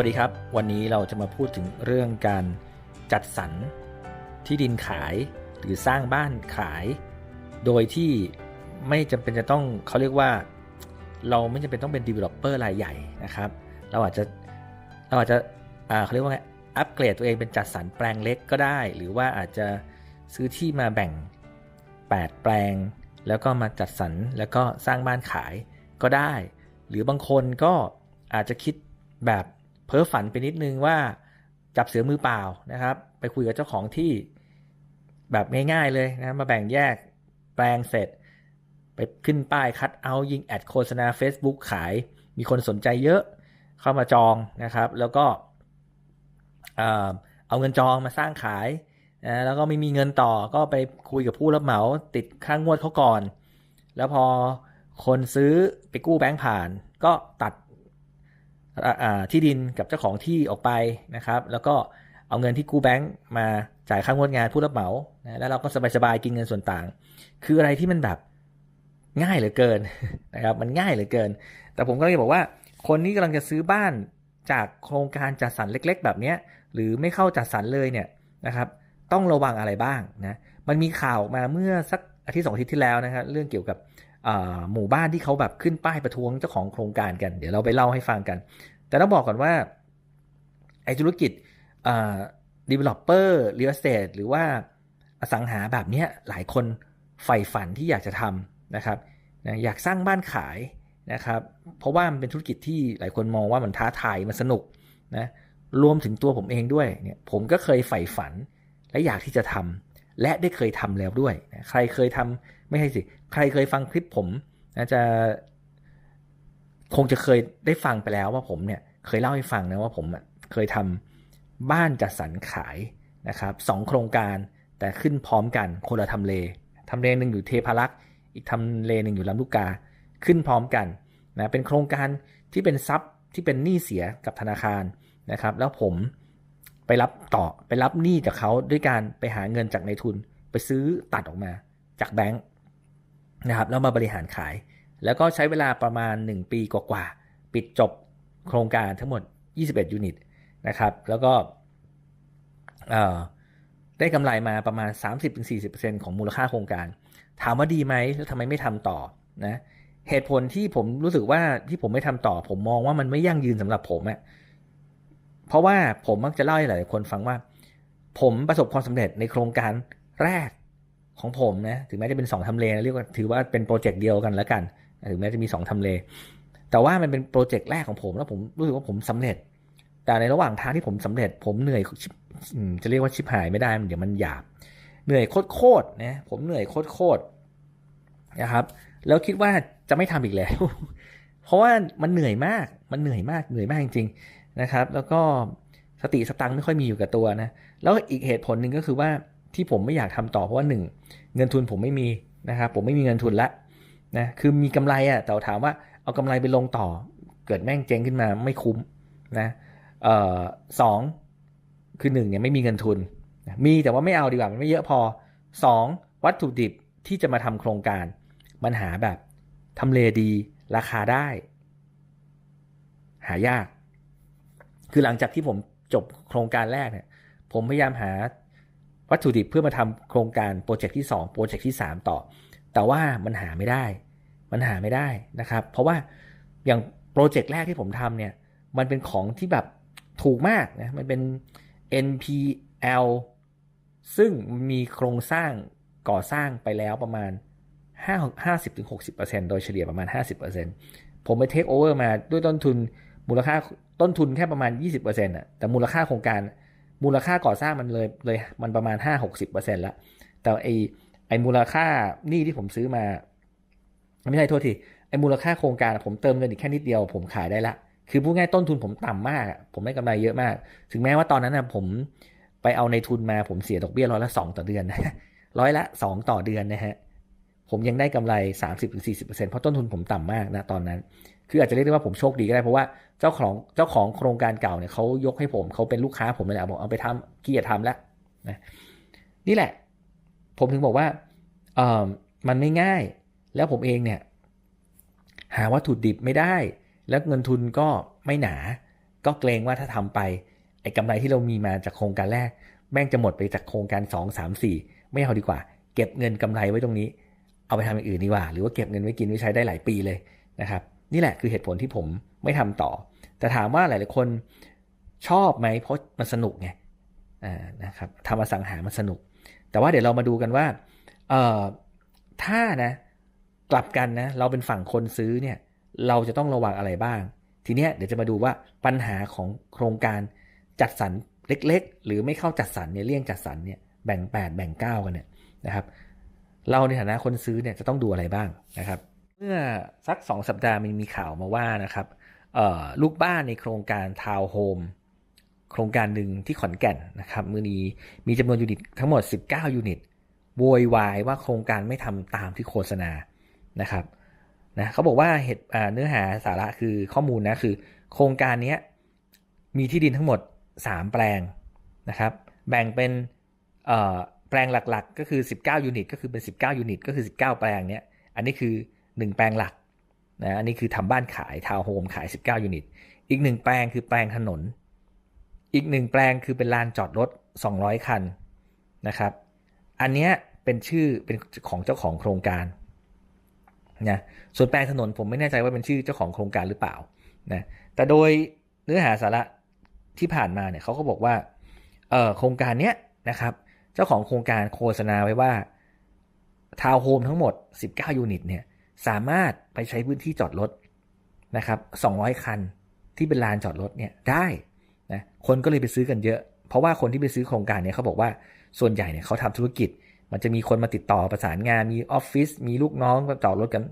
วัสดีครับ วันนี้เราจะมาพูดถึงเรื่องการจัดสรรที่ดินขายหรือสร้างบ้านขาย โดยที่ไม่จำเป็นจะต้องเขาเรียกว่า เราไม่จำเป็นต้องเป็น developer รายใหญ่นะครับ เราอาจจะเราอาจจะเขาเรียกว่าไงอัปเกรดตัวเองเป็นจัดสรรแปลงเล็กก็ได้ หรือว่าอาจจะซื้อที่มาแบ่ง 8 แปลง แล้วก็มาจัดสรรแล้วก็สร้างบ้านขายก็ได้ หรือบางคนก็อาจจะคิดแบบ เพ้อฝันไปนิดนึงว่าจับเสือมือเปล่านะครับ ไปคุยกับเจ้าของที่แบบง่ายๆเลยนะมาแบ่งแยกแปลงเสร็จ ไปขึ้นป้ายคัดเอายิงแอดโฆษณา Facebook ขาย มีคนสนใจเยอะเข้ามาจองนะครับ แล้วก็เอาเงินจองมาสร้างขายนะแล้วก็ไม่มีเงินต่อก็ไปคุยกับผู้รับเหมาติดค่างวดเขาก่อน แล้วพอคนซื้อไปกู้แบงก์ผ่าน ก็ตัด ที่ดินกับเจ้าของที่ออกไปนะครับ แล้วก็เอาเงินที่กู้แบงก์มาจ่ายค่างวดงานผู้รับเหมานะแล้วเราก็สบายๆกินเงินส่วนต่าง คืออะไรที่มันแบบง่ายเหลือเกินนะครับ มันง่ายเหลือเกิน แต่ผมก็เลยบอกว่า คนที่กำลังจะซื้อบ้านจากโครงการจัดสรรเล็ก ๆ แบบนี้หรือไม่เข้าจัดสรรเลยเนี่ยนะครับ ต้องระวังอะไรบ้างนะ มันมีข่าวออกมาเมื่อสักอาทิตย์สองอาทิตย์ที่แล้วนะครับเรื่องเกี่ยวกับ หมู่บ้านที่เขาแบบขึ้นป้ายประท้วงเจ้าของโครงการกัน เดี๋ยวเราไปเล่าให้ฟังกัน แต่ต้องบอกก่อนว่าไอ้ธุรกิจอ่า developer real estate หรือว่าอสังหาแบบนี้หลายคนใฝ่ฝันที่อยากจะทำนะครับอยากสร้างบ้านขายนะครับเพราะว่ามันเป็นธุรกิจที่หลายคนมองว่ามันท้าทายมันสนุกนะรวมถึงตัวผมเองด้วยเนี่ยผมก็เคยใฝ่ฝันและอยากที่จะทำและได้เคยทำแล้วด้วยนะใครเคยทำ ไม่ใช่สิ ใครเคยฟังคลิปผมนะจะ คงจะเคยได้ฟังไปแล้วว่าผมเนี่ยเคยเล่าให้ฟังนะว่าผมอะเคยทำบ้านจัดสรรขายนะครับสองโครงการแต่ขึ้นพร้อมกันคนละทำเลทำเลหนึ่งอยู่เทพารักษ์อีกทำเลหนึ่งอยู่ลำลูกกาขึ้นพร้อมกันนะเป็นโครงการที่เป็นทรัพย์ที่เป็นหนี้เสียกับธนาคารนะครับ แล้วผมไปรับต่อไปรับหนี้จากเขาด้วยการไปหาเงินจากในทุน ไปซื้อตัดออกมาจากแบงค์ นะครับแล้วมาบริหารขาย แล้วก็ใช้เวลาประมาณ 1 ปีกว่าๆปิดจบโครงการทั้งหมด 21 ยูนิตนะครับ แล้วก็ได้กำไรมาประมาณ 30-40%ของมูลค่าโครงการ ถามว่าดีไหมแล้วทำไมไม่ทำต่อนะเหตุผลที่ผมรู้สึกว่าที่ผมไม่ทำต่อ ผมมองว่ามันไม่ยั่งยืนสำหรับผมอะเพราะว่าผมมักจะเล่าให้หลายคนฟังว่า ผมประสบความสำเร็จในโครงการแรก ของผมนะ ถึงแม้จะเป็น 2ทำเลนะเรียกว่าถือว่าเป็นโปรเจกต์เดียวกันแล้วกัน ถึงแม้จะมี 2ทำเล แต่ว่ามันเป็นโปรเจกต์แรกของผมแล้วผมรู้สึกว่าผมสำเร็จ แต่ในระหว่างทางที่ผมสำเร็จ ผมเหนื่อยจะเรียกว่าชิบหายไม่ได้เดี๋ยวมันหยาบ เหนื่อยโคตรๆนะผมเหนื่อยโคตรๆนะครับ แล้วคิดว่าจะไม่ทำอีกแล้ว เพราะว่ามันเหนื่อยมาก มันเหนื่อยมาก เหนื่อยมากจริงๆนะครับ แล้วก็สติสตังค์ไม่ค่อยมีอยู่กับตัวนะ แล้วอีกเหตุผลหนึ่งก็คือว่า ที่ผมไม่อยากทำต่อเพราะว่าหนึ่งเงินทุนผมไม่มีนะครับผมไม่มีเงินทุนละนะคือมีกำไรอะ่ะแต่ถามว่าเอากำไรไปลงต่อ เกิดแม่งเจ๊งขึ้นมาไม่คุ้มนะเอ่อสองคือหนึ่งเนี่ยไม่มีเงินทุน มีแต่ว่าไม่เอาดีกว่ามันไม่เยอะพอสองวัตถุดิบที่จะมาทำโครงการ มันหาแบบทำเลดี ราคาได้ หายาก คือหลังจากที่ผมจบโครงการแรกเนี่ย ผมพยายามหา วัตถุดิบเพื่อมาทำโครงการโปรเจกต์ที่2โปรเจกต์ที่ 3 ต่อ แต่ว่ามันหาไม่ได้ มันหาไม่ได้นะครับ เพราะว่าอย่างโปรเจกต์แรกที่ผมทำเนี่ย มันเป็นของที่แบบถูกมากนะ มันเป็น NPL ซึ่งมีโครงสร้างก่อสร้างไปแล้วประมาณ 50-60%โดยเฉลี่ยประมาณ 50%ผมไปเทคโอเวอร์มาด้วยต้นทุนมูลค่าต้นทุนแค่ประมาณ 20%อะแต่มูลค่าโครงการ มูลค่าก่อสร้างมันเลยเลยมันประมาณ5-60%แล้วแต่ไอไอมูลค่านี้ที่ผมซื้อมา ไม่ใช่โทษทีไอมูลค่าโครงการผมเติมเงินอีกแค่นิดเดียวผมขายได้ละ คือพูดง่ายต้นทุนผมต่ำมาก ผมได้กำไรเยอะมาก ถึงแม้ว่าตอนนั้นนะผมไปเอาในทุนมาผมเสียดอกเบี้ยร้อยละสองต่อเดือนนะร้อยละสองต่อเดือนนะฮะผมยังได้กำไร 30-40%เพราะต้นทุนผมต่ำมากนะตอนนั้น คืออาจจะเรียกได้ว่าผมโชคดีก็ได้เพราะว่าเจ้าของเจ้าของโครงการเก่าเนี่ยเขายกให้ผมเขาเป็นลูกค้าผมเลยแหละบอกเอาไปทำขี้เกียจทำแล้วนะนี่แหละ ผมถึงบอกว่าเออมันไม่ง่าย แล้วผมเองเนี่ย หาวัตถุดิบไม่ได้ แล้วเงินทุนก็ไม่หนา ก็เกรงว่าถ้าทำไปไอ้กำไรที่เรามีมาจากโครงการแรก แม่งจะหมดไปจากโครงการ 2 3 4 ไม่เอาดีกว่า เก็บเงินกำไรไว้ตรงนี้ เอาไปทำอย่างอื่นดีกว่า หรือว่าเก็บเงินไว้กินไว้ใช้ได้หลายปีเลยนะครับ นี่แหละคือเหตุผลที่ผมไม่ทำต่อ แต่ถามว่าหลาย ๆ คนชอบไหมเพราะมันสนุกไงนะครับทำอสังหามันสนุก แต่ว่าเดี๋ยวเรามาดูกันว่าถ้านะกลับกันนะเราเป็นฝั่งคนซื้อเนี่ยเราจะต้องระวังอะไรบ้าง ทีเนี้ยเดี๋ยวจะมาดูว่าปัญหาของโครงการจัดสรรเล็ก ๆ หรือไม่เข้าจัดสรรเนี่ยเลี่ยงจัดสรรเนี่ยแบ่ง 8 แบ่ง 9 กันเนี่ยนะครับ เราในฐานะคนซื้อเนี่ยจะต้องดูอะไรบ้างนะครับ เมื่อสัก2สัปดาห์มันมีข่าวมาว่านะครับลูกบ้านในโครงการทาวน์โฮมโครงการหนึ่งที่ขอนแก่นนะครับมือนี้มีจำนวนยูนิตทั้งหมด 19 ยูนิตโวยวายว่าโครงการไม่ทำตามที่โฆษณานะครับนะเขาบอกว่าเหตุเนื้อหาสาระคือข้อมูลนะคือ โครงการนี้มีที่ดินทั้งหมด 3 แปลงนะครับ แบ่งเป็นแปลงหลักๆ ก็คือ 19 ยูนิต ก็คือเป็น 19 ยูนิต ก็คือ 19 แปลงเนี้ยอันนี้คือ 1 แปลงหลักนะอันนี้คือทำบ้านขายทาวน์โฮมขาย 19 ยูนิต อีก 1 แปลงคือแปลงถนน อีก 1 แปลงคือเป็นลานจอดรถ 200 คันนะครับ อันนี้เป็นชื่อเป็นของเจ้าของโครงการนะส่วนแปลงถนนผมไม่แน่ใจว่าเป็นชื่อเจ้าของโครงการหรือเปล่านะแต่โดยเนื้อหาสาระที่ผ่านมาเนี่ยเขาก็บอกว่าเออโครงการเนี้ยนะครับ เจ้าของโครงการโฆษณาไว้ว่าทาวน์โฮมทั้งหมด 19 ยูนิตเนี่ย สามารถไปใช้พื้นที่จอดรถนะครับ200 คันที่เป็นลานจอดรถเนี่ยได้นะคนก็เลยไปซื้อกันเยอะ เพราะว่าคนที่ไปซื้อโครงการเนี่ยเขาบอกว่าส่วนใหญ่เนี่ยเขาทำธุรกิจ มันจะมีคนมาติดต่อประสานงานมีออฟฟิศมีลูกน้องก็จอดรถกัน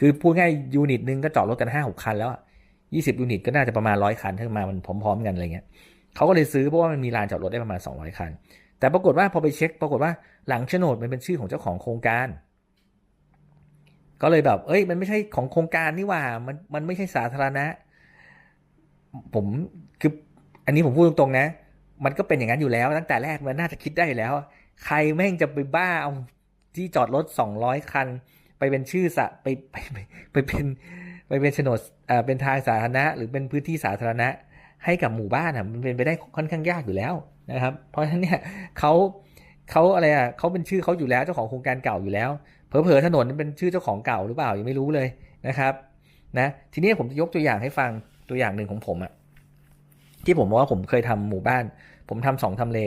คือพูดง่ายยูนิตนึงก็จอดรถกันห้าหคันแล้วยี่สิบยูนิตก็น่าจะประมาณร้อยคันถ้ามามันพร้อมๆกันอะไรเงี้ยเขาก็เลยซื้อเพราะว่ามันมีลานจอดรถได้ประมาณสองร้อยคัน แต่ปรากฏว่าพอไปเช็ค ปรากฏว่าหลังโฉนดมันเป็นชื่อของเจ้าของโครงการ ก็เลยแบบ เอ้ย มันไม่ใช่ของโครงการนี่ว่า มันมันไม่ใช่สาธารณะ ผมคืออันนี้ผมพูดตรงๆนะ มันก็เป็นอย่างนั้นอยู่แล้ว ตั้งแต่แรกมันน่าจะคิดได้แล้ว ใครแม่งจะไปบ้าเอาที่จอดรถสองร้อยคัน ไปเป็นชื่อสะไปไปไปไปเป็นไปเป็นโฉนดอ่าเป็นทางสาธารณะ หรือเป็นพื้นที่สาธารณะ ให้กับหมู่บ้านอะมันเป็นไปได้ค่อนข้างยากอยู่แล้วนะครับ เพราะฉะนั้นเนี่ยเขาเขาอะไรอะเขาเป็นชื่อเขาอยู่แล้วเจ้าของโครงการเก่าอยู่แล้ว เผลอๆถนนเป็นชื่อเจ้าของเก่าหรือเปล่ายังไม่รู้เลยนะครับนะทีนี้ผมจะยกตัวอย่างให้ฟังตัวอย่างหนึ่งของผมอะที่ผมบอกว่าผมเคยทำหมู่บ้าน ผมทำสองทำเล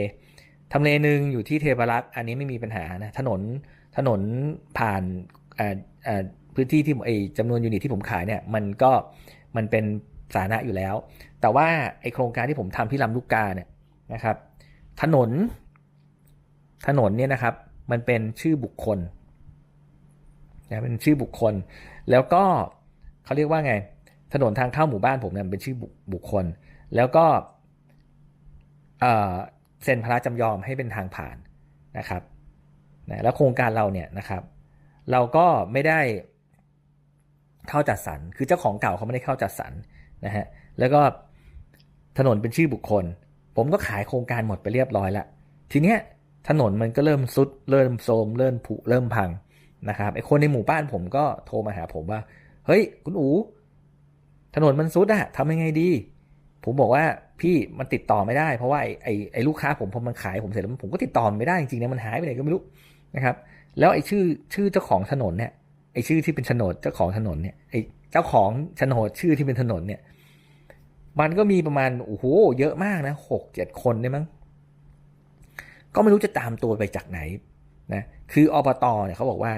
ทำเลหนึ่งอยู่ที่เทพรักษ์อันนี้ไม่มีปัญหานะถนนถนนผ่านพื้นที่ที่ไอจำนวนยูนิตที่ผมขายเนี่ยมันก็มันเป็นสาธารณะอยู่แล้ว แต่ว่าไอโครงการที่ผมทำที่ลำลูกกาเนี่ยนะครับ ถนนถนนเนี่ยนะครับมันเป็นชื่อบุคคล นะเป็นชื่อบุคคล แล้วก็เขาเรียกว่าไง ถนนทางเข้าหมู่บ้านผมเนี่ยเป็นชื่อบุคคล แล้วก็เซ็นพระราชจำยอมให้เป็นทางผ่านนะครับนะแล้วโครงการเราเนี่ยนะครับ เราก็ไม่ได้เข้าจัดสรร คือเจ้าของเก่าเขาไม่ได้เข้าจัดสรรนะฮะ แล้วก็ถนนเป็นชื่อบุคคล ผมก็ขายโครงการหมดไปเรียบร้อยละ ทีเนี้ยถนนมันก็เริ่มซุด เริ่มโทมเริ่มผุ เริ่มพัง นะครับไอคนในหมู่บ้านผมก็โทรมาหาผมว่า เฮ้ย คุณอูถนนมันซุดอะทำยังไงดี ผมบอกว่าพี่มันติดต่อไม่ได้ เพราะว่าไอ้ไอ้ไอลูกค้าผมพอมันขายผมเสร็จแล้วผมก็ติดต่อไม่ได้จริงๆนะมันหายไปไหนก็ไม่รู้นะครับ แล้วไอ้ชื่อชื่อเจ้าของถนนเนี่ยไอ้ชื่อที่เป็นโฉนดเจ้าของถนนเนี่ยไอ้เจ้าของโฉนดชื่อที่เป็นถนนเนี่ย มันก็มีประมาณโอ้โหเยอะมากนะหกเจ็ดคนเนี่ยมั้งก็ไม่รู้จะตามตัวไปจากไหนนะคืออบตเนี่ยเขาบอกว่า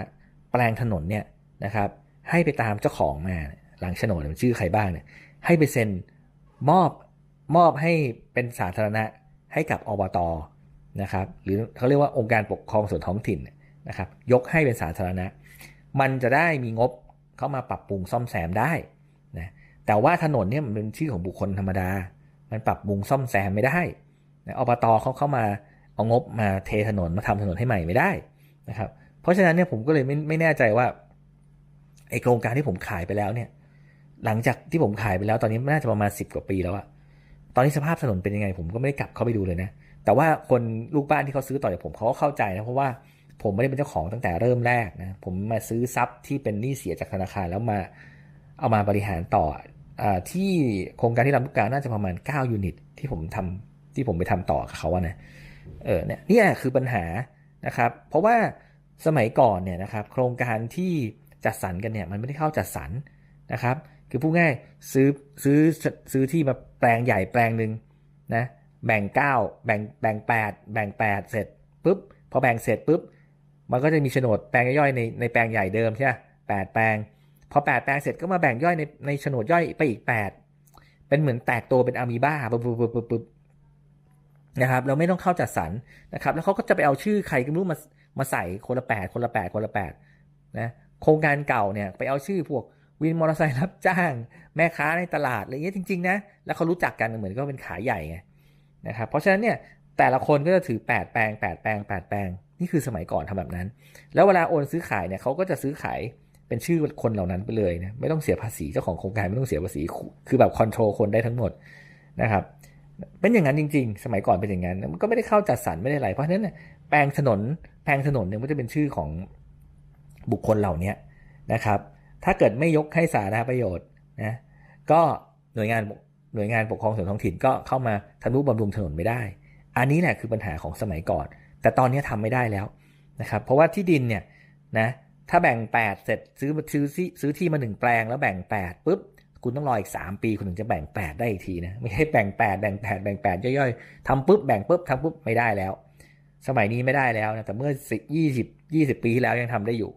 แปลงถนนเนี่ยนะครับให้ไปตามเจ้าของมาหลังโฉนดชื่อใครบ้างเนี่ยให้ไปเซ็นมอบมอบให้เป็นสาธารณะให้กับอบตนะครับหรือเขาเรียกว่าองค์การปกครองส่วนท้องถิ่นนะครับยกให้เป็นสาธารณะ มันจะได้มีงบเข้ามาปรับปรุงซ่อมแซมได้นะแต่ว่าถนนเนี่ยมันเป็นชื่อของบุคคลธรรมดา มันปรับปรุงซ่อมแซมไม่ได้นะอบตเขาเข้ามาเอางบมาเทถนนมาทำถนนให้ใหม่ไม่ได้นะครับ ราะฉะนั้นเนี่ยผมก็เลยไม่ไม่แน่ใจว่าไอโครงการที่ผมขายไปแล้วเนี่ย หลังจากที่ผมขายไปแล้วตอนนี้น่าจะประมาณสิบกว่าปีแล้วอะตอนนี้สภาพถนนเป็นยังไง ผมก็ไม่ได้กลับเข้าไปดูเลยนะ แต่ว่าคนลูกบ้านที่เขาซื้อต่อจากผมเขาก็เข้าใจนะเพราะว่าผมไม่ได้เป็นเจ้าของตั้งแต่เริ่มแรกนะผมมาซื้อทรัพย์ที่เป็นหนี้เสียจากธนาคารแล้วมาเอามาบริหารต่ออที่โครงการที่ลำลูกกาน่าจะประมาณ 9 ยูนิต ที่ผมทำที่ผมไปทำต่อกับเขาอะนะเออเนี่ยนี่คือปัญหานะครับ เพราะว่า สมัยก่อนเนี่ยนะครับโครงการที่จัดสรรกันเนี่ยมันไม่ได้เข้าจัดสรรนะครับ คือพูดง่ายซื้อซื้อซื้อที่มาแปลงใหญ่แปลงหนึ่งนะแบ่ง 9 แบ่งแบ่ง 8 แบ่ง 8 เสร็จปุ๊บพอแบ่งเสร็จปุ๊บมันก็จะมีโฉนดแปลงย่อยในในแปลงใหญ่เดิมใช่ไหมแปดแปลง พอ 8 แปลงเสร็จก็มาแบ่งย่อยในในโฉนดย่อยไปอีก 8 เป็นเหมือนแตกตัวเป็นอะมีบ้าปุ๊บปุ๊บปุ๊บปุ๊บนะครับเราไม่ต้องเข้าจัดสรรนะครับ แล้วเขาก็จะไปเอาชื่อใครก็ไม่รู้มา มาใส่คนละ8คนละ8คนละ8นะโครงการเก่าเนี่ยไปเอาชื่อพวกวินมอเตอร์ไซค์รับจ้าง แม่ค้าในตลาดอะไรเงี้ยจริงๆนะแล้วเขารู้จักกันเหมือนก็เป็นขายใหญ่ไงนะครับเพราะฉะนั้นเนี่ยแต่ละคนก็จะถือ 8 แปลง 8 แปลง 8 แปลง นี่คือสมัยก่อนทำแบบนั้น แล้วเวลาโอนซื้อขายเนี่ยเขาก็จะซื้อขายเป็นชื่อคนเหล่านั้นไปเลยนะไม่ต้องเสียภาษีเจ้าของโครงการไม่ต้องเสียภาษีคือแบบคอนโทรลคนได้ทั้งหมดนะครับเป็นอย่างนั้นจริง ๆ สมัยก่อนเป็นอย่างนั้นมันก็ไม่ได้เข้าจัดสรรไม่ได้อะไรเพราะฉะนั้นแปลงถนน แปลงถนนเนี่ยมันจะเป็นชื่อของบุคคลเหล่านี้นะครับ ถ้าเกิดไม่ยกให้สาธารณประโยชน์นะก็หน่วยงานหน่วยงานปกครองส่วนท้องถิ่นก็เข้ามาทำนุบำรุงถนนไม่ได้ อันนี้แหละคือปัญหาของสมัยก่อน แต่ตอนนี้ทำไม่ได้แล้วนะครับ เพราะว่าที่ดินเนี่ยนะถ้าแบ่ง 8 เสร็จซื้อซื้อซื้อที่มาหนึ่งแปลงแล้วแบ่ง8ปุ๊บคุณต้องรออีก 3 ปีคุณถึงจะแบ่ง 8 ได้อีกทีนะไม่ใช่แบ่ง 8 แบ่ง 8 แบ่ง 8 ย่อยๆทำปุ๊บแบ่งปุ๊บทำปุ๊บไม่ได้แล้ว สมัยนี้ไม่ได้แล้วนะแต่เมื่อ10 20 20ปีที่แล้วยังทำได้อยู่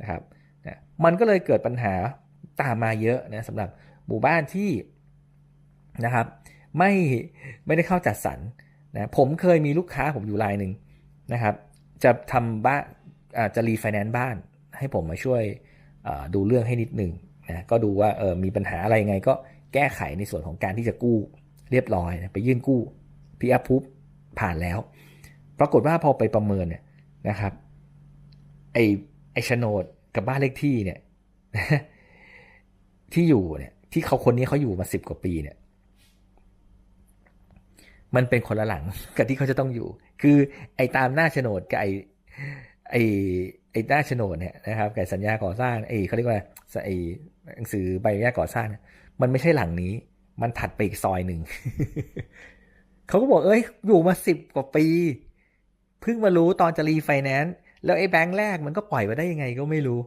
นะครับนะมันก็เลยเกิดปัญหาตามมาเยอะนะสำหรับหมู่บ้านที่นะครับไม่ไม่ได้เข้าจัดสรรนะผมเคยมีลูกค้าผมอยู่รายหนึ่งนะครับ จะทำบ้านจะรีไฟแนนซ์บ้าน ให้ผมมาช่วยดูเรื่องให้นิดหนึ่งนะก็ดูว่าเออมีปัญหาอะไรยังไง ก็แก้ไขในส่วนของการที่จะกู้เรียบร้อยนะไปยื่นกู้พีอัพพุบผ่านแล้ว ปรากฏว่าพอไปประเมินเนี่ยนะครับไอไอโฉนดกับบ้านเลขที่เนี่ยที่อยู่เนี่ย ที่เขาคนนี้เขาอยู่มาสิบกว่าปีเนี่ย มันเป็นคนละหลังกับที่เขาจะต้องอยู่ คือไอตามหน้าโฉนดกับไอไอไอหน้าโฉนดเนี่ยนะครับกับสัญญาก่อสร้างไอเขาเรียกว่าไอหนังสือใบอนุญาตก่อสร้างมันไม่ใช่หลังนี้ มันถัดไปอีกซอยหนึ่งเขาก็บอกเอ้ยอยู่มาสิบกว่าปี เพิ่งมารู้ตอนจะรีไฟแนนซ์แล้วไอ้แบงค์แรกมันก็ปล่อยมาได้ยังไงก็ไม่รู้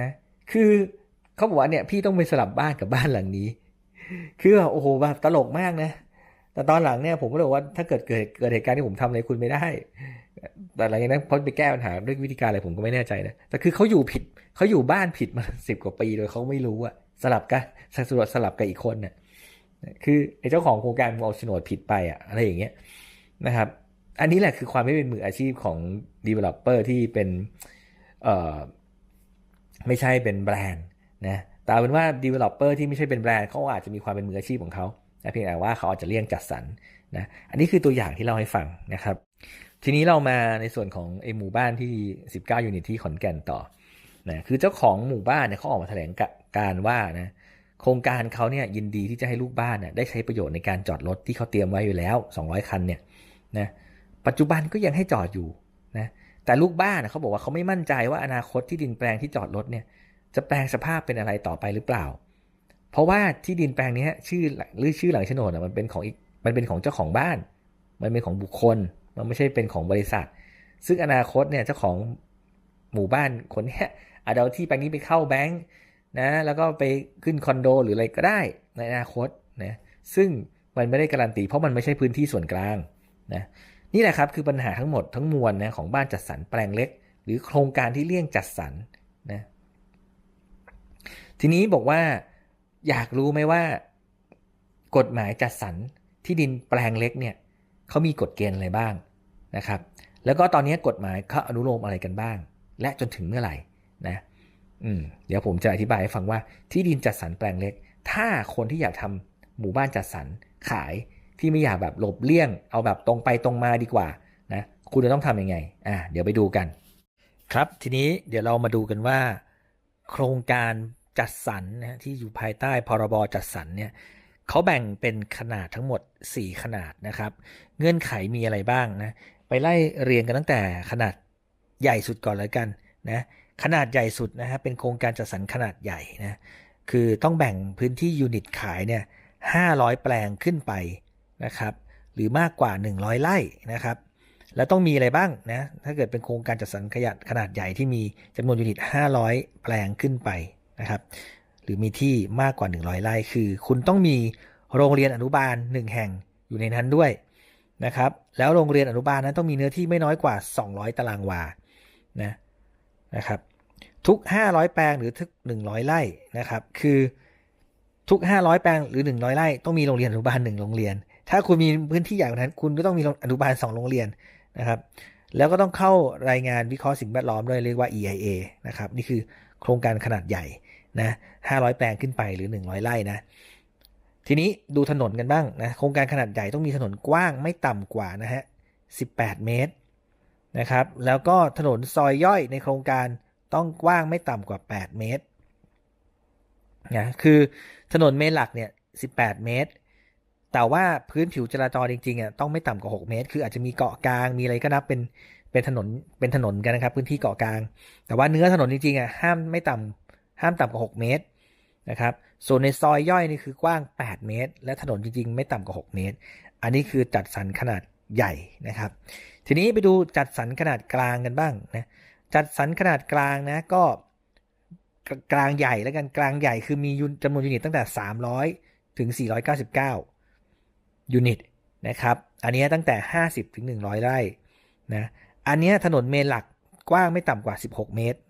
นะ คือเขาบอกว่าเนี่ยพี่ต้องไปสลับบ้านกับบ้านหลังนี้ คือโอ้โหแบบตลกมากนะ แต่ตอนหลังเนี่ยผมก็เลยว่าถ้าเกิดเกิดเกิดเหตุการณ์ที่ผมทำอะไรคุณไม่ได้ แต่อะไรนั้นพอไปแก้ปัญหาด้วยวิธีการอะไรผมก็ไม่แน่ใจนะ แต่คือเขาอยู่ผิดเขาอยู่บ้านผิดมาสิบกว่าปีโดยเขาไม่รู้อะสลับกันสลับสลับกับอีกคนเนี่ยคือไอ้เจ้าของโครงการเอาโฉนดผิดไปอะอะไรอย่างเงี้ยนะครับ อันนี้แหละคือความไม่เป็นมืออาชีพของ developer ที่เป็นเอ่อไม่ใช่เป็นแบรนด์นะแต่เป็นว่า developer ที่ไม่ใช่เป็นแบรนด์เขาอาจจะมีความเป็นมืออาชีพของเขาเพียงแต่ว่าเขาอาจจะเลี่ยงจัดสรรนะอันนี้คือตัวอย่างที่เล่าให้ฟังนะครับ ทีนี้เรามาในส่วนของไอหมู่บ้านที่ 19 ยูนิตที่ขอนแก่นต่อนะคือเจ้าของหมู่บ้านเนี่ยเขาออกมาแถลงการว่านะโครงการเขาเนี่ยยินดีที่จะให้ลูกบ้านเนี่ยได้ใช้ประโยชน์ในการจอดรถที่เขาเตรียมไว้อยู่แล้ว 200 คันเนี่ยนะ ปัจจุบันก็ยังให้จอดอยู่นะแต่ลูกบ้านเขาบอกว่าเขาไม่มั่นใจว่าอนาคตที่ดินแปลงที่จอดรถเนี่ยจะแปลงสภาพเป็นอะไรต่อไปหรือเปล่า เพราะว่าที่ดินแปลงนี้ชื่อหรือชื่อหลังโฉนดมันเป็นของอีกมันเป็นของเจ้าของบ้าน มันเป็นของบุคคล มันไม่ใช่เป็นของบริษัท ซึ่งอนาคตเนี่ยเจ้าของหมู่บ้านคนนี้อาจจะเอาที่แปลงนี้ไปเข้าแบงค์นะแล้วก็ไปขึ้นคอนโด หรืออะไรก็ได้ในอนาคตนะซึ่งมันไม่ได้การันตีเพราะมันไม่ใช่พื้นที่ส่วนกลางนะ นี่แหละครับคือปัญหาทั้งหมดทั้งมวลนะของบ้านจัดสรรแปลงเล็ก หรือโครงการที่เลี่ยงจัดสรรนะทีนี้บอกว่าอยากรู้ไหมว่า กฎหมายจัดสรรที่ดินแปลงเล็กเนี่ยเขามีกฎเกณฑ์อะไรบ้างนะครับ แล้วก็ตอนนี้กฎหมายเขาอนุโลมอะไรกันบ้าง และจนถึงเมื่อไหร่นะอืมเดี๋ยวผมจะอธิบายให้ฟังว่าที่ดินจัดสรรแปลงเล็ก ถ้าคนที่อยากทำหมู่บ้านจัดสรรขาย ที่ไม่อยากแบบหลบเลี่ยง เอาแบบตรงไปตรงมาดีกว่านะคุณจะต้องทำยังไงอ่าเดี๋ยวไปดูกัน ครับทีนี้เดี๋ยวเรามาดูกันว่า โครงการจัดสรรนะที่อยู่ภายใต้พรบจัดสรรเนี่ยเขาแบ่งเป็นขนาดทั้งหมด 4 ขนาดนะครับ เงื่อนไขมีอะไรบ้างนะไปไล่เรียงกันตั้งแต่ขนาดใหญ่สุดก่อนเลยกันนะขนาดใหญ่สุดนะฮะเป็นโครงการจัดสรรขนาดใหญ่นะคือต้องแบ่งพื้นที่ยูนิตขายเนี่ย500 แปลงขึ้นไป นะครับหรือมากกว่า 100 ไร่นะครับแล้วต้องมีอะไรบ้างนะถ้าเกิดเป็นโครงการจัดสรรขยะขนาดใหญ่ที่มีจำนวนยูนิต 500 แปลงขึ้นไปนะครับหรือมีที่มากกว่า 100 ไร่คือ คุณต้องมีโรงเรียนอนุบาล 1 แห่งอยู่ในนั้นด้วยนะครับแล้วโรงเรียนอนุบาลนั้นต้องมีเนื้อที่ไม่น้อยกว่า 200 ตารางวานะนะครับทุก 500 แปลงหรือทุก 100 ไร่นะครับคือทุก 500 แปลงหรือ 100 ไร่ต้องมีโรงเรียนอนุบาล1โรงเรียน ถ้าคุณมีพื้นที่ใหญ่กว่านั้น คุณก็ต้องมีอนุบาล 2 โรงเรียนนะครับ แล้วก็ต้องเข้ารายงานวิเคราะห์สิ่งแวดล้อมด้วยเรียกว่า EIA นะครับ นี่คือโครงการขนาดใหญ่นะ500 แปลงขึ้นไปหรือ 100 ไร่นะ ทีนี้ดูถนนกันบ้างนะ โครงการขนาดใหญ่ต้องมีถนนกว้างไม่ต่ำกว่านะฮะ 18 เมตรนะครับ แล้วก็ถนนซอยย่อยในโครงการต้องกว้างไม่ต่ำกว่า 8 เมตรนะ คือถนนเมนหลักเนี่ย 18 เมตร แต่ว่าพื้นผิวจราจรจริงๆอะต้องไม่ต่ำกว่า 6 เมตร คืออาจจะมีเกาะกลางมีอะไรก็นับเป็นเป็นถนนเป็นถนนกันนะครับ พื้นที่เกาะกลาง แต่ว่าเนื้อถนนจริงๆอะห้ามไม่ต่ำห้ามต่ำกว่า 6 เมตรนะครับส่วนในซอยย่อยนี่คือกว้าง 8 เมตร และถนนจริงๆ ไม่ต่ำกว่า 6 เมตร อันนี้คือจัดสรรขนาดใหญ่นะครับ ทีนี้ไปดูจัดสรรขนาดกลางกันบ้างนะจัดสรรขนาดกลางนะก็กลางใหญ่แล้วกันกลางใหญ่คือมีจำนวนยูนิตตั้งแต่ 300 ถึง 499 ยูนิตนะครับ อันนี้ตั้งแต่ 50ถึง100 ไร่นะ อันนี้ถนนเมนหลักกว้างไม่ต่ำกว่า 16 เมตร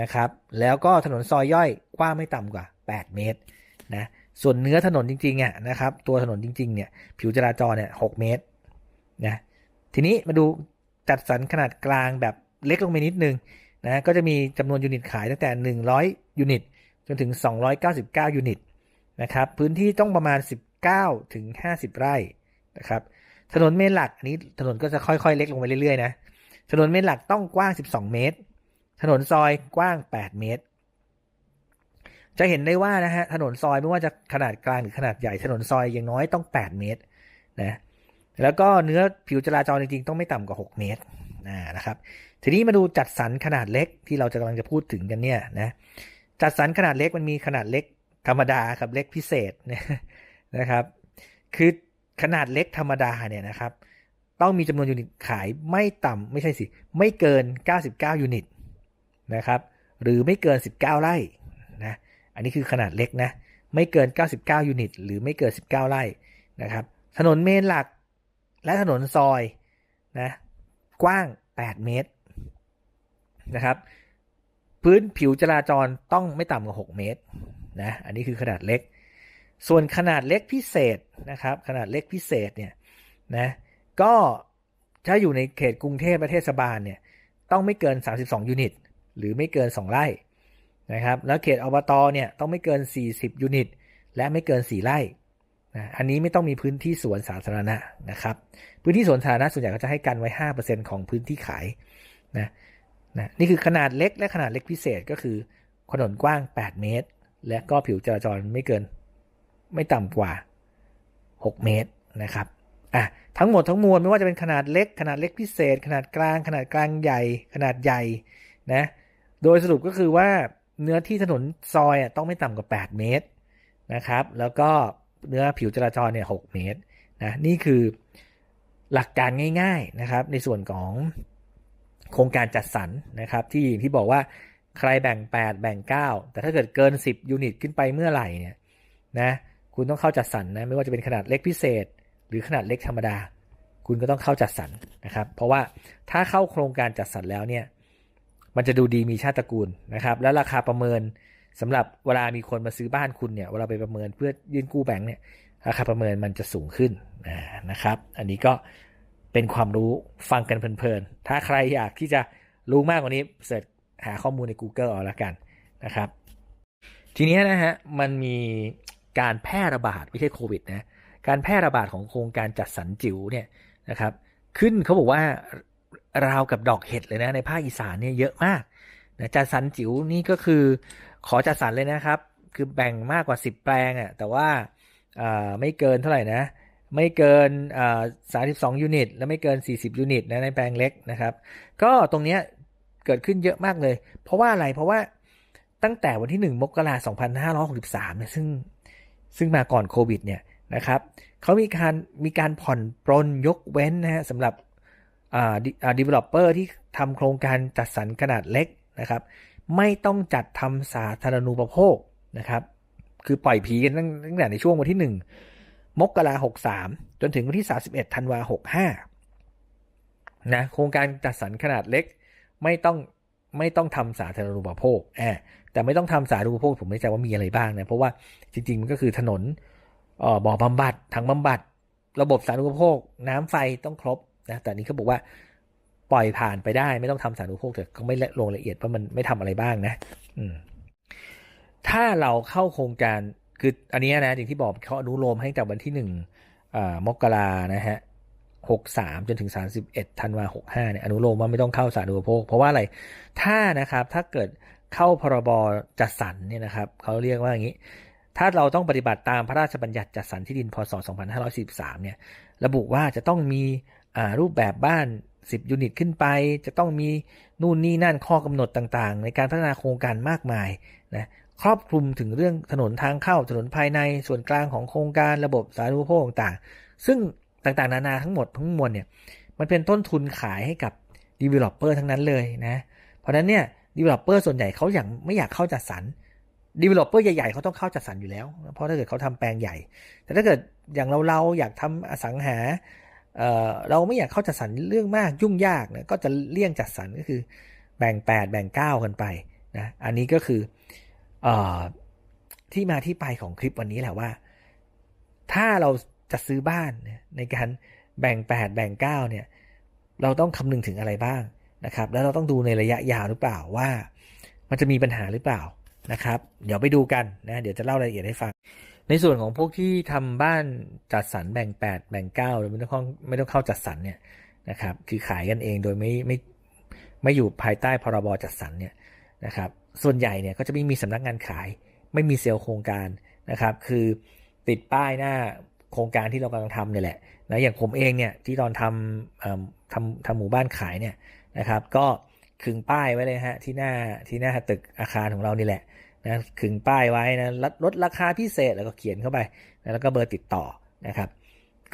นะครับ แล้วก็ถนนซอยย่อยกว้างไม่ต่ำกว่า 8 เมตรนะ ส่วนเนื้อถนนจริงๆอะนะครับ ตัวถนนจริงๆเนี่ย ผิวจราจรเนี่ย6เมตรนะ ทีนี้มาดูจัดสรรขนาดกลางแบบเล็กลงไปนิดนึงนะ ก็จะมีจำนวนยูนิตขายตั้งแต่ 100 ยูนิต จนถึง 299 ยูนิตนะครับ พื้นที่ต้องประมาณ 9ถึง50 ไร่นะครับ ถนนเมนหลักอันนี้ถนนก็จะค่อยๆ เล็กลงไปเรื่อยๆนะถนนเมนหลักต้องกว้าง 12 เมตร ถนนซอยกว้าง 8 เมตร จะเห็นได้ว่านะฮะถนนซอยไม่ว่าจะขนาดกลางหรือขนาดใหญ่ถนนซอยอย่างน้อยต้อง 8 เมตรนะแล้วก็เนื้อผิวจราจรจริงๆ ต้องไม่ต่ำกว่า 6 เมตรนะครับ ทีนี้มาดูจัดสรรขนาดเล็กที่เราจะกำลังจะพูดถึงกันเนี่ยนะจัดสรรขนาดเล็กมันมีขนาดเล็กธรรมดาครับเล็กพิเศษนะ นะครับ คือขนาดเล็กธรรมดาเนี่ยนะครับ ต้องมีจำนวนยูนิตขายไม่ต่ำไม่ใช่สิ ไม่เกิน 99 ยูนิตนะครับ หรือไม่เกิน 19 ไร่นะอันนี้คือขนาดเล็กนะไม่เกิน 99 ยูนิต หรือไม่เกิน 19 ไร่นะครับ ถนนเมนหลักและถนนซอยนะกว้าง 8 เมตรนะครับ พื้นผิวจราจรต้องไม่ต่ำกว่า 6 เมตรนะอันนี้คือขนาดเล็ก ส่วนขนาดเล็กพิเศษนะครับ ขนาดเล็กพิเศษเนี่ยนะก็ถ้าอยู่ในเขตกรุงเทพประเทศบาลเนี่ยต้องไม่เกิน 32 ยูนิต หรือไม่เกิน 2 ไร่นะครับ แล้วเขตอบตเนี่ยต้องไม่เกิน 40 ยูนิต และไม่เกิน 4 ไร่นะอันนี้ไม่ต้องมีพื้นที่สวนสาธารณะนะครับ พื้นที่สวนสาธารณะส่วนใหญ่ก็จะให้กันไว้ 5%ของพื้นที่ขายนะนะนี่คือขนาดเล็กและขนาดเล็กพิเศษก็คือถนนกว้าง 8 เมตร และก็ผิวจราจรไม่เกิน ไม่ต่ำกว่า 6 เมตรนะครับอะทั้งหมดทั้งมวลไม่ว่าจะเป็นขนาดเล็ก ขนาดเล็กพิเศษ ขนาดกลาง ขนาดกลางใหญ่ ขนาดใหญ่นะโดยสรุปก็คือว่าเนื้อที่ถนนซอยต้องไม่ต่ำกว่า 8 เมตรนะครับ แล้วก็เนื้อผิวจราจรเนี่ย6เมตรนะนี่คือหลักการง่ายๆนะครับ ในส่วนของโครงการจัดสรรนะครับ ที่ที่บอกว่าใครแบ่ง 8 แบ่ง 9 แต่ถ้าเกิดเกิน 10 ยูนิตขึ้นไปเมื่อไหร่เนี่ยนะ คุณต้องเข้าจัดสรรนะไม่ว่าจะเป็นขนาดเล็กพิเศษ หรือขนาดเล็กธรรมดา คุณก็ต้องเข้าจัดสรรนะครับ เพราะว่าถ้าเข้าโครงการจัดสรรแล้วเนี่ยมันจะดูดีมีชาติตระกูลนะครับ แล้วราคาประเมินสำหรับเวลามีคนมาซื้อบ้านคุณเนี่ยเวลาไปประเมินเพื่อยื่นกู้แบงค์เนี่ยราคาประเมินมันจะสูงขึ้นนะครับ อันนี้ก็เป็นความรู้ฟังกันเพลินๆ ถ้าใครอยากที่จะรู้มากกว่านี้เสิร์ชหาข้อมูลใน Google เอาละกันนะครับ ทีนี้นะฮะมันมี การแพร่ระบาดไม่ใช่โควิดนะการแพร่ระบาดของโครงการจัดสรรจิ๋วเนี่ยนะครับ ขึ้นเขาบอกว่าราวกับดอกเห็ดเลยนะในภาคอีสานเนี่ยเยอะมากนะจัดสรรจิ๋วนี่ก็คือขอจัดสรรเลยนะครับ คือแบ่งมากกว่า 10 แปลงอะ่ะแต่ว่าไม่เกินเท่าไหร่นะ ไม่เกินสามสิบสองยูนิตและไม่เกิน 40 ยูนิตนะในแปลงเล็กนะครับ ก็ตรงนี้เกิดขึ้นเยอะมากเลย เพราะว่าอะไรเพราะว่าตั้งแต่วันที่ 1 มกราคม 2563เนี่ยซึ่ง ซึ่งมาก่อนโควิดเนี่ยนะครับเขามีการมีการผ่อนปรนยกเว้นนะฮะสำหรับอ่าอ่า developer ที่ทำโครงการจัดสรรขนาดเล็กนะครับ ไม่ต้องจัดทำสาธารณูปโภคนะครับ คือปล่อยผีกันตั้งตั้งแต่ในช่วงวันที่ 1 มกราหกสามจนถึงวันที่ 31ธันวาหกห้านะโครงการจัดสรรขนาดเล็ก ไม่ต้อง ไม่ต้องทำสาธารณูปโภคแอบแต่ไม่ต้องทำสาธารณูปโภคผมไม่แน่ใจว่ามีอะไรบ้างนะเพราะว่าจริง ๆ มันก็คือถนนอ่อบ่อบำบัดถังบำบัด ระบบสาธารณูปโภค น้ำไฟต้องครบนะแต่นี้เขาบอกว่าปล่อยผ่านไปได้ไม่ต้องทำสาธารณูปโภคแต่เขาไม่ลงละเอียดว่ามันไม่ทำอะไรบ้างนะ อืถ้าเราเข้าโครงการคืออันนี้นะอย่างที่บอกเขาอนุโลมให้แต่วันที่หนึ่งมกรานะฮะ หกสามจนถึงสาสิบเอ็ดธันวาหกห้าเนี่ยอนุโลมว่าไม่ต้องเข้าสาธารณูปโภค เพราะว่าอะไรถ้านะครับถ้าเกิดเข้าพรบจัดสรรเนี่ยนะครับเขาเรียกว่าอย่างนี้ ถ้าเราต้องปฏิบัติตามพระราชบัญญัติจัดสรรที่ดินพศ 2543เนี่ยระบุว่าจะต้องมีรูปแบบบ้าน 10 ยูนิตขึ้นไป จะต้องมีนู่นนี่นั่นข้อกำหนดต่างๆ ในการพัฒนาโครงการมากมายนะครอบคลุมถึงเรื่องถนนทางเข้าถนนภายในส่วนกลางของโครงการระบบสาธารณูปโภคต่างๆซึ่ง ต่างๆ นานาทั้งหมดทั้งมวลเนี่ยมันเป็นต้นทุนขายให้กับ developer ทั้งนั้นเลยนะ เพราะนั้นเนี่ย developer ส่วนใหญ่เขาอยากไม่อยากเข้าจัดสรร developer ใหญ่ๆเขาต้องเข้าจัดสรรอยู่แล้ว เพราะถ้าเกิดเขาทำแปลงใหญ่ แต่ถ้าเกิดอย่างเราเราอยากทำอสังหาเเราไม่อยากเข้าจัดสรรเรื่องมากยุ่งยากนะก็จะเลี่ยงจัดสรรก็คือแบ่ง 8 แบ่ง 9 กันไปนะอันนี้ก็คืออที่มาที่ไปของคลิปวันนี้แหละว่า ถ้าเรา จะซื้อบ้านในการแบ่ง 8 แบ่ง9เนี่ยเราต้องคำนึงถึงอะไรบ้างนะครับ แล้วเราต้องดูในระยะยาวหรือเปล่าว่า มันจะมีปัญหาหรือเปล่านะครับ เดี๋ยวไปดูกันนะเดี๋ยวจะเล่ารายละเอียดให้ฟัง ในส่วนของพวกที่ทำบ้านจัดสรรแบ่ง 8 แบ่ง9โดยไม่ต้องไม่ต้องเข้าจัดสรรเนี่ยนะครับ คือขายกันเองโดยไม่ไม่ไม่อยู่ภายใต้พรบจัดสรรเนี่ยนะครับ ส่วนใหญ่เนี่ยก็จะไม่มีสำนักงานขาย ไม่มีเซลล์โครงการนะครับ คือติดป้ายหน้า โครงการที่เรากำลังทำเนี่ยแหละนะอย่างผมเองเนี่ยที่ตอนทำทำทำหมู่บ้านขายเนี่ยนะครับ ก็ขึงป้ายไว้เลยฮะที่หน้าที่หน้าตึกอาคารของเรานี่แหละนะขึงป้ายไว้นะลดลดราคาพิเศษแล้วก็เขียนเข้าไปนะแล้วก็เบอร์ติดต่อนะครับ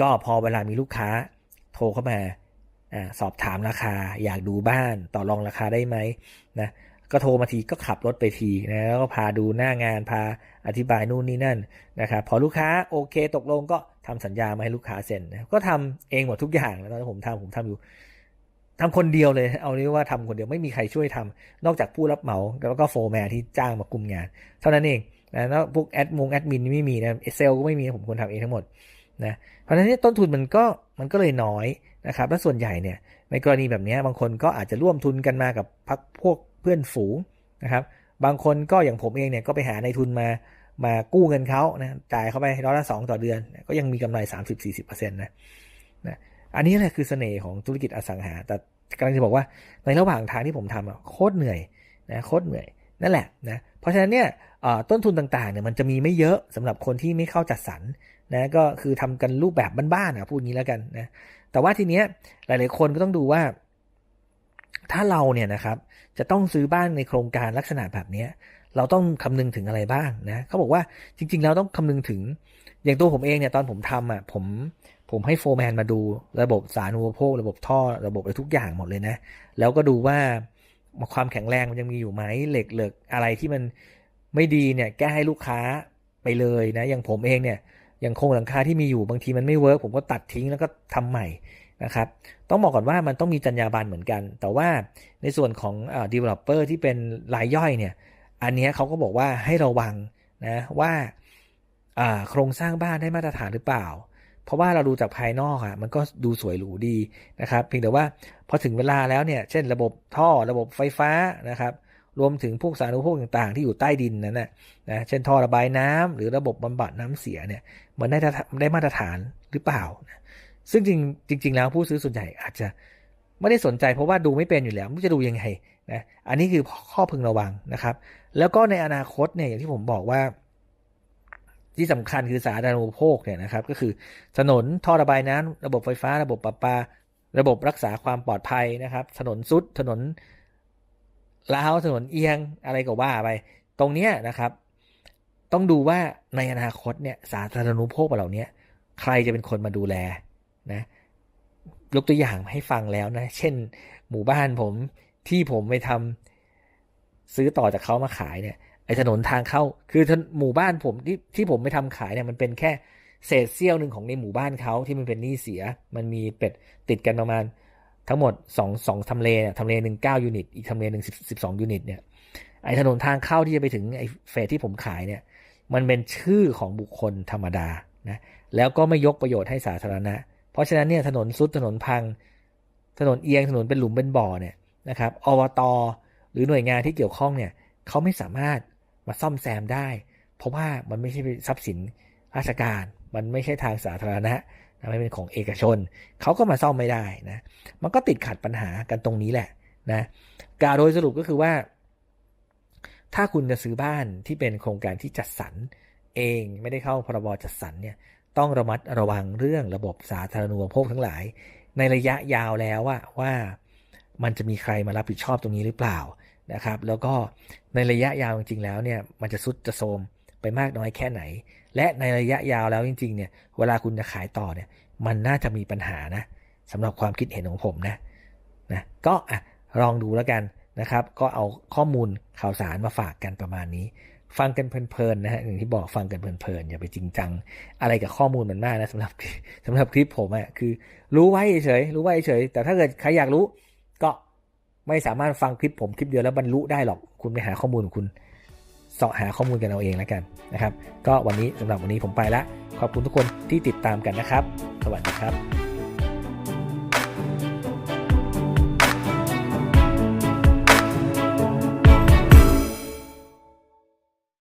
ก็พอเวลามีลูกค้าโทรเข้ามาอสอบถามราคาอยากดูบ้านต่อรองราคาได้ไหมนะ ก็โทรมาทีก็ขับรถไปทีนะแล้วก็พาดูหน้างานพาอธิบายนู่นนี่นั่นนะครับพอลูกค้าโอเคตกลงก็ทำสัญญามาให้ลูกค้าเซ็นนะก็ทำเองหมดทุกอย่างแล้วตอนที่ผมทำผมทำอยู่ทำคนเดียวเลย เอาเรียกว่าทำคนเดียวไม่มีใครช่วยทำนอกจากผู้รับเหมาแล้วก็โฟร์แมนที่จ้างมาคุมงาน เท่านั้นเองนะแล้วพวกแอดมงแอดมินไม่มีนะเอเซลก็ไม่มีผมคนทำเองทั้งหมดนะเพราะฉะนั้นต้นทุนมันก็มันก็เลยน้อยนะครับ และส่วนใหญ่เนี่ยในกรณีแบบนี้บางคนก็อาจจะร่วมทุนกันมากับพักพวก เพื่อนฝูงนะครับ บางคนก็อย่างผมเองเนี่ยก็ไปหาในทุนมามากู้เงินเขานะจ่ายเข้าไปร้อยละสองต่อเดือน ก็ยังมีกำไร 30-40%นะนะอันนี้แหละคือเสน่ห์ของธุรกิจอสังหา แต่กำลังจะบอกว่าในระหว่างทางที่ผมทำอะโคตรเหนื่อยนะโคตรเหนื่อยนั่นแหละนะเพราะฉะนั้นเนี่ยต้นทุนต่างๆเนี่ยมันจะมีไม่เยอะสำหรับคนที่ไม่เข้าจัดสรรนะก็คือทำกันรูปแบบบ้านๆนะพูดงี้แล้วกันนะแต่ว่าทีเนี้ยหลายๆคนก็ต้องดูว่า ถ้าเราเนี่ยนะครับจะต้องซื้อบ้านในโครงการลักษณะแบบนี้เราต้องคำนึงถึงอะไรบ้างนะเขาบอกว่าจริง ๆ เราต้องคำนึงถึง อย่างตัวผมเองเนี่ยตอนผมทำอะผมผมให้โฟร์แมนมาดูระบบสารูปโภค ระบบท่อระบบอะไรทุกอย่างหมดเลยนะ แล้วก็ดูว่าความแข็งแรงมันยังมีอยู่ไหมเหล็กเหล็กอะไรที่มันไม่ดีเนี่ยแก้ให้ลูกค้าไปเลยนะอย่างผมเองเนี่ยอย่างโครงหลังคาที่มีอยู่บางทีมันไม่เวิร์กผมก็ตัดทิ้งแล้วก็ทำใหม่ นะครับ ต้องบอกก่อนว่ามันต้องมีจรรยาบรรณเหมือนกัน แต่ว่าในส่วนของอ่า developer ที่เป็นรายย่อยเนี่ย อันนี้เขาก็บอกว่าให้ระวังนะว่าโครงสร้างบ้านได้มาตรฐานหรือเปล่า เพราะว่าเราดูจากภายนอกอะ่ะมันก็ดูสวยหรูดีนะครับ เพียงแต่ว่าพอถึงเวลาแล้วเนี่ย เช่นระบบท่อระบบไฟฟ้านะครับ รวมถึงพวกสารณูปโภคต่างๆ ที่อยู่ใต้ดินนั้นนะนะเช่นท่อระบายน้ำหรือระบบบำบัดน้ำเสียเนี่ย มันได้ได้มาตรฐานหรือเปล่านะ ซึ่งจริงจริง ๆ แล้วผู้ซื้อส่วนใหญ่อาจจะไม่ได้สนใจเพราะว่าดูไม่เป็นอยู่แล้วไม่จะดูยังไงนะอันนี้คือข้อพึงระวังนะครับ แล้วก็ในอนาคตเนี่ยอย่างที่ผมบอกว่า ที่สำคัญคือสาธารณูปโภคเนี่ยนะครับ ก็คือถนนท่อระบายน้ำระบบไฟฟ้า ระบบประปา ระบบรักษาความปลอดภัยนะครับ ถนนซุดถนนล้าวถนนเอียงอะไรก็ว่าไป ตรงเนี้ยนะครับ ต้องดูว่าในอนาคตเนี่ยสาธารณูปโภคเหล่านี้ใครจะเป็นคนมาดูแล นะยกตัวอย่างให้ฟังแล้วนะ เช่น หมู่บ้านผมที่ผมไปทำซื้อต่อจากเขามาขายเนี่ยไอ้ถนนทางเข้า คือหมู่บ้านผมที่ที่ผมไปทำขายเนี่ยมันเป็นแค่เศษเสี้ยวหนึ่งของในหมู่บ้านเขาที่มันเป็นหนี้เสีย มันมีเป็ดติดกันประมาณทั้งหมด2องสองทำเลเนี่ยทำเลหนึ่งเก้ายูนิต อีกทำเลหนึ่งสิบสิบสองยูนิตเนี่ยไอ้ถนนทางเข้าที่จะไปถึงไอ้เฟสที่ผมขายเนี่ย มันเป็นชื่อของบุคคลธรรมดานะแล้วก็ไม่ยกประโยชน์ให้สาธารณะ เพราะฉะนั้นเนี่ยถนนซุดถนนพัง ถนนเอียงถนนเป็นหลุมเป็นบ่อเนี่ยนะครับอบตหรือหน่วยงานที่เกี่ยวข้องเนี่ยเขาไม่สามารถมาซ่อมแซมได้ เพราะว่ามันไม่ใช่ทรัพย์สินราชการ มันไม่ใช่ทางสาธารณะมันเป็นของเอกชน เขาก็มาซ่อมไม่ได้นะมันก็ติดขัดปัญหากันตรงนี้แหละนะกาโดยสรุปก็คือว่า ถ้าคุณจะซื้อบ้านที่เป็นโครงการที่จัดสรรเองไม่ได้เข้าพรบจัดสรรเนี่ย ต้องระมัดระวังเรื่องระบบสาธารณูปโภคทั้งหลาย ในระยะยาวแล้วว่าว่ามันจะมีใครมารับผิดชอบตรงนี้หรือเปล่านะครับ แล้วก็ในระยะยาวจริงๆแล้วเนี่ยมันจะสุดจะโทมไปมากน้อยแค่ไหน และในระยะยาวแล้วจริงๆเนี่ยเวลาคุณจะขายต่อเนี่ยมันน่าจะมีปัญหานะสำหรับความคิดเห็นของผมนะนะก็อะลองดูแล้วกันนะครับ ก็เอาข้อมูลข่าวสารมาฝากกันประมาณนี้ ฟังกันเพลินๆนะฮะอย่างที่บอกฟังกันเพลินๆอย่าไปจริงจัง อะไรกับข้อมูลมันมากนะสำหรับสำหรับคลิปผมอะคือ รู้ไว้เฉยรู้ไว้เฉยแต่ถ้าเกิดใครอยากรู้ ก็ไม่สามารถฟังคลิปผมคลิปเดียวแล้วบรรลุได้หรอกคุณไปหาข้อมูลของคุณเสาะหาข้อมูลกันเอาเองแล้วกันนะครับ ก็วันนี้สำหรับวันนี้ผมไปละขอบคุณทุกคนที่ติดตามกันนะครับ สวัสดีครับ